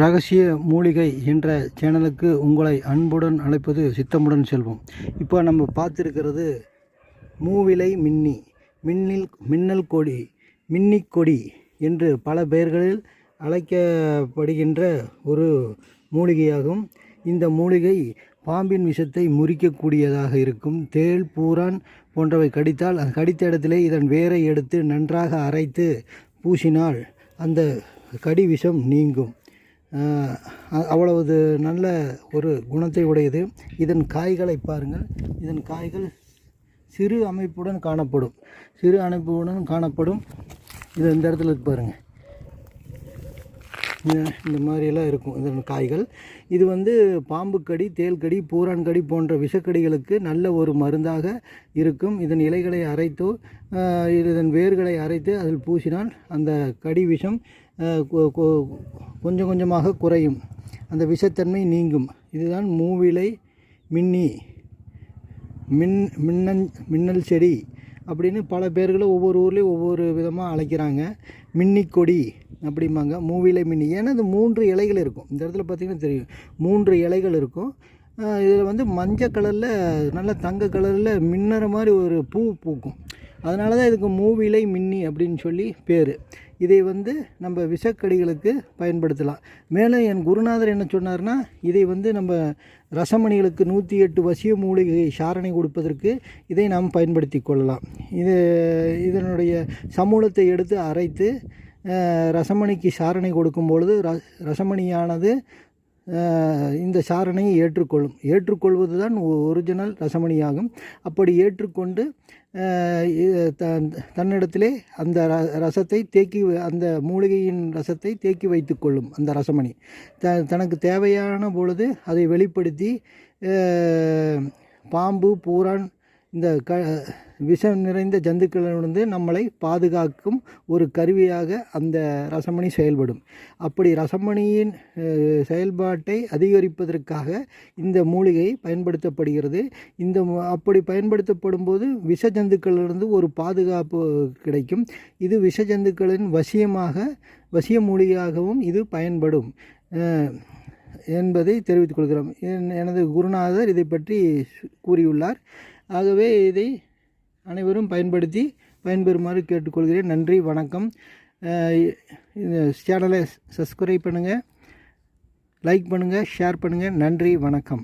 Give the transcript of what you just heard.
ரகசிய மூலிகை என்ற சேனலுக்கு உங்களை அன்புடன் அழைப்பது சித்தமுடன் செல்வம். இப்போ நம்ம பார்த்துருக்கிறது மூவிலை மின்னி மின்னில் மின்னல் கொடி மின்னிக் கொடி என்று பல பெயர்களில் அழைக்கப்படுகின்ற ஒரு மூலிகையாகும். இந்த மூலிகை பாம்பின் விஷத்தை முறிக்கக்கூடியதாக இருக்கும். தேள் பூரான் போன்றவை கடித்தால் அது கடித்த இடத்திலே இதன் வேரை எடுத்து நன்றாக அரைத்து பூசினால் அந்த கடி விஷம் நீங்கும். அவ்வளவு நல்ல ஒரு குணத்தை உடையது. இதன் காய்களை பாருங்கள். இதன் காய்கள் சிறு அமைப்புடன் காணப்படும். சிறு அமைப்புடன் காணப்படும். இது இந்த இடத்துல பாருங்கள் இந்த- மாதிரியெல்லாம் இருக்கும். இதன் காய்கள். இது வந்து பாம்பு கடி தேள் கடி பூரான் கடி போன்ற விஷக்கடிகளுக்கு நல்ல ஒரு மருந்தாக இருக்கும். இதன் இலைகளை அரைத்தோ இதன் வேர்களை அரைத்து அதில் பூசினால் அந்த கடி விஷம் கொ- கொ- கொஞ்சம் கொஞ்சமாக குறையும். அந்த விஷத்தன்மை நீங்கும். இதுதான் மூவிலை மின்னி மின் மின்னன் மின்னல் செடி. அப்படின்னு பல பேர்களும் ஒவ்வொரு ஊர்லேயும் ஒவ்வொரு விதமாக அழைக்கிறாங்க. மின்னி கொடி அப்படிம்பாங்க. மூவிலை மின்னி. ஏன்னா இது மூன்று இலைகள் இருக்கும். இந்த இடத்துல பார்த்தீங்கன்னா தெரியும். மூன்று இலைகள் இருக்கும். இதில் வந்து மஞ்சள் கலரில் நல்ல தங்க கலரில் மின்னற மாதிரி ஒரு பூ பூக்கும். அதனால தான் இதுக்கு மூவிலை மின்னி அப்படின்னு சொல்லி பேர். இதை வந்து நம்ம விஷக்கடிகளுக்கு பயன்படுத்தலாம். மேலும் என் குருநாதர் என்ன சொன்னார்னா இதை வந்து நம்ம ரசமணிகளுக்கு நூற்றி எட்டு வசிய மூலிகை சாரணை கொடுப்பதற்கு இதை நாம் பயன்படுத்தி கொள்ளலாம். இது இதனுடைய சமூலத்தை எடுத்து அரைத்து ரசமணிக்கு சாரணை கொடுக்கும் பொழுது ர ரசமணியானது இந்த சாரணையை ஏற்றுக்கொள்ளும். ஏற்றுக்கொள்வது தான் ஒரிஜினல் ரசமணியாகும். அப்படி ஏற்றுக்கொண்டு தன்னிடத்திலே அந்த ர ரசத்தை தேக்கி அந்த மூலிகையின் ரசத்தை தேக்கி வைத்துக்கொள்ளும் அந்த ரசமணி. த தனக்கு தேவையான பொழுது அதை வெளிப்படுத்தி பாம்பு பூரான் இந்த க விஷம் நிறைந்த ஜந்துக்களிலிருந்து நம்மளை பாதுகாக்கும் ஒரு கருவியாக அந்த ரசமணி செயல்படும். அப்படி ரசமணியின் செயல்பாட்டை அதிகரிப்பதற்காக இந்த மூலிகை பயன்படுத்தப்படுகிறது. இந்த அப்படி பயன்படுத்தப்படும் போது விஷ ஜந்துக்களிலிருந்து ஒரு பாதுகாப்பு கிடைக்கும். இது விஷ ஜந்துக்களின் வசியமாக வசிய மூலிகையாகவும் இது பயன்படும். என்பதை தெரிவித்துக் கொள்கிறோம். என்- எனது குருநாதர் இதை பற்றி கூறியுள்ளார். ஆகவே இதை அனைவரும் பயன்படுத்தி பயன்பெறுமாறு கேட்டுக்கொள்கிறேன். நன்றி வணக்கம். இந்த சேனலை சப்ஸ்கிரைப் பண்ணுங்கள் லைக் பண்ணுங்கள் ஷேர் பண்ணுங்கள் நன்றி வணக்கம்.